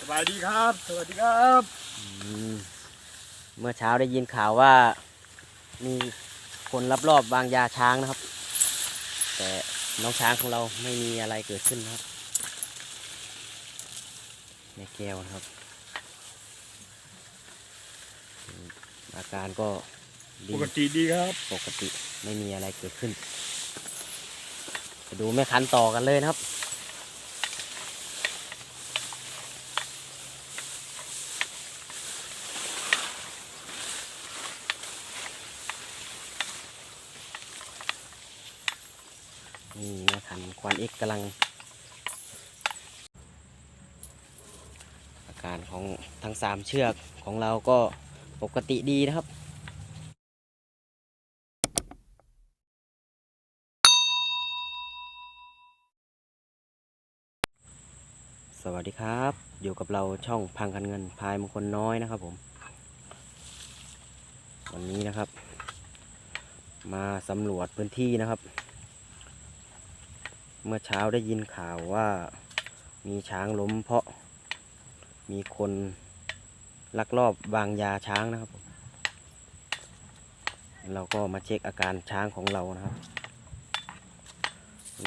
สบายดีครับ สวัสดีครับอืมเมื่อเช้าได้ยินข่าวว่า มีคนรับรอบวางยาช้างนะครับ แต่น้องช้างของเราไม่มีอะไรเกิดขึ้นนะครับแม่แก้วนะครับอืมอาการก็ดีปกติดีครับ ปกติไม่มีอะไรเกิดขึ้นไปดูแม่คันต่อกันเลยนะครับ นี่แม่ คันควานเอกกำลัง อาการของทั้งสามเชือกของเราก็ปกติดีนะครับสวัสดีครับ อยู่กับเราช่องพังคันเงินพายมงคลน้อยนะครับผม วันนี้นะครับ มาสำรวจพื้นที่นะครับ เมื่อเช้าได้ยินข่าวว่ามีช้างล้มเพราะมีคนลักลอบวางยาช้างนะครับเราก็มาเช็คอาการช้างของเรานะครับ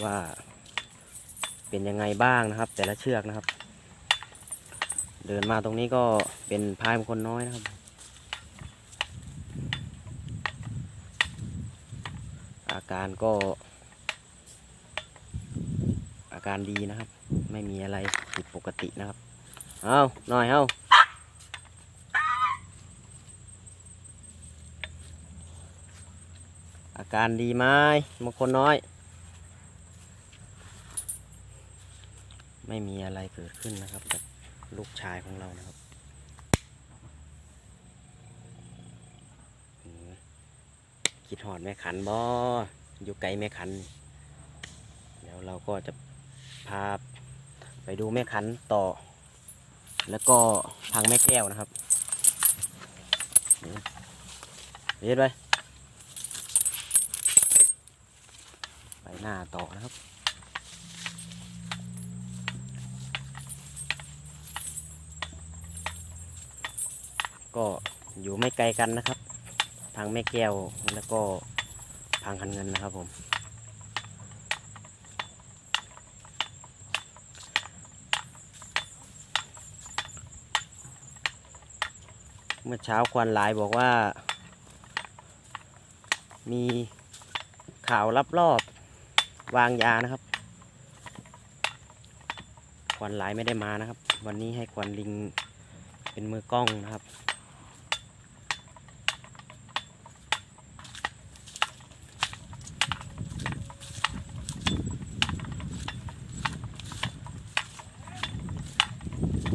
ว่าเป็นยังไงบ้างนะครับ แต่ละเชือกนะครับ เดินมาตรงนี้ก็เป็นพายมงคลน้อยนะครับ อาการก็ การดีนะครับ ไม่มีอะไรผิดปกตินะครับ เอาหน่อยเอาอาการดีไหมมงคลน้อย ไม่มีอะไรเกิดขึ้นนะครับกับลูกชายของเรานะครับคิดหอดแม่ขันบออยู่ไกลแม่ขันเดี๋ยวเราก็จะ พาไปดูแม่ขันต่อ แล้วก็พังแม่แก้วนะครับเรียบไปไปหน้าต่อนะครับก็อยู่ไม่ไกลกันนะครับ ทางแม่แก้วแล้วก็พังคันเงินนะครับผม เมื่อเช้าควันหลายบอกว่า มีข่าวลับรอบวางยานะครับ ควันหลายไม่ได้มานะครับ วันนี้ให้ควันลิงเป็นมือกล้องนะครับ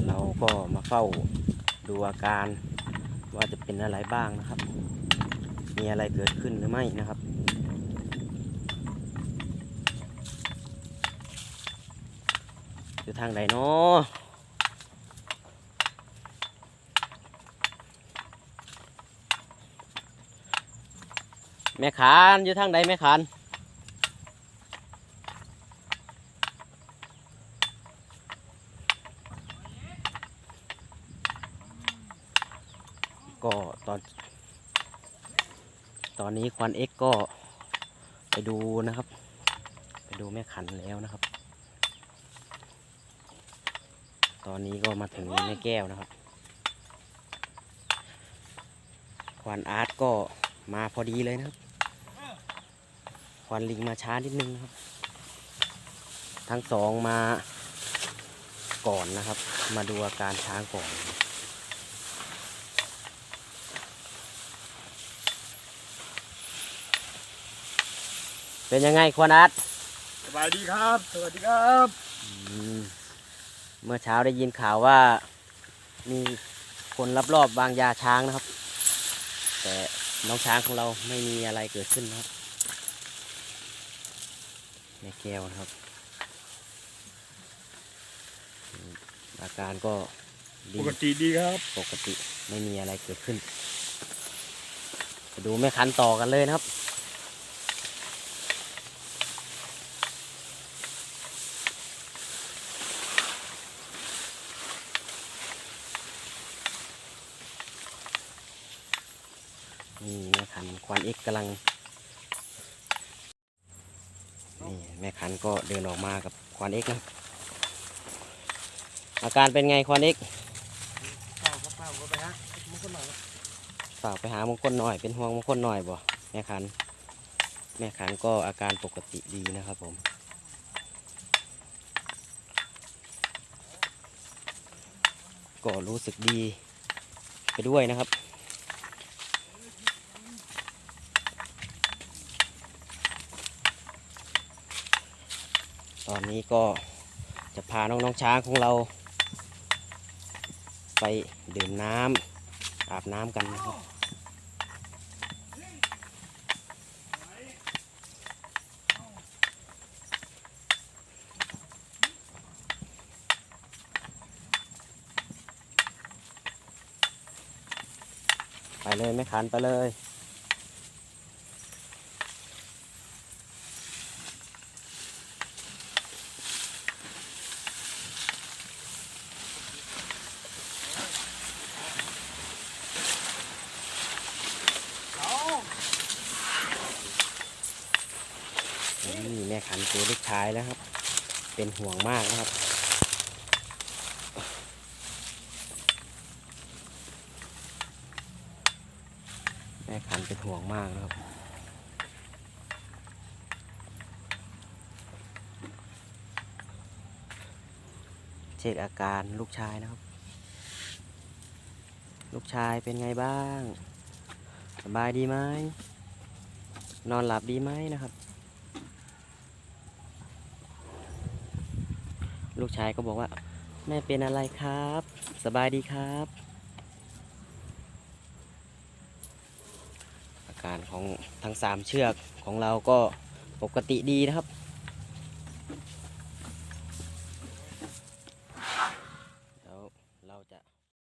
เราก็มาเฝ้าดูอาการ ว่าจะเป็นอะไรบ้างนะครับ มีอะไรเกิดขึ้นหรือไม่นะครับอยู่ทางไหนเนาะแม่ขานอยู่ทางใดแม่ขาน ก็ตอน ตอนนี้ควันเอ็กก็ไปดูนะครับ ไปดูแม่ขันแล้วนะครับ ตอนนี้ก็มาถึงแม่แก้วนะครับ ควันอาร์ตก็มาพอดีเลยนะครับ ควันลิงมาช้านิดนึงนครับ ทั้งสองมาก่อนนะครับ มาดูอาการช้างก่อน เป็นยังไงควันอาร์ตสบายดีครับ สวัสดีครับอืมเมื่อเช้าได้ยินข่าวว่า มีคนรับรอบวางยาช้างนะครับ แต่น้องช้างของเราไม่มีอะไรเกิดขึ้นนะครับแม่แก้วนะครับอืมอาการก็ดีปกติดีครับ ปกติไม่มีอะไรเกิดขึ้นไปดูแม่คันต่อกันเลยนะครับ นี่แม่ขันควานเอ็กกำลัง นี่แม่ขันก็เดินออกมากับควานเอ็กนะครับอาการเป็นไงควานเอ็กเปล่าครับเปล่าก็ไปฮะมุกคนหน่อยฝากไปหามงคลหน่อย เป็นห่วงมงคลหน่อยบ่ แม่ขัน แม่ขันก็อาการปกติดีนะครับผมก็รู้สึกดีไปด้วยนะครับ นี้ก็จะพาน้องๆช้างของเรา ไปดื่มน้ำอาบน้ำกันนะครับไปเลยไม่ขันไปเลย นี่แม่ขันเจอลูกชายแล้วครับ เป็นห่วงมากนะครับ แม่ขันเป็นห่วงมากนะครับเช็คอาการลูกชายนะครับ ลูกชายเป็นไงบ้าง สบายดีไหม นอนหลับดีไหมนะครับ ลูกชายก็บอกว่า แม่เป็นอะไรครับ สบายดีครับ อาการของทั้งสามเชือกของเราก็ปกติดีนะครับ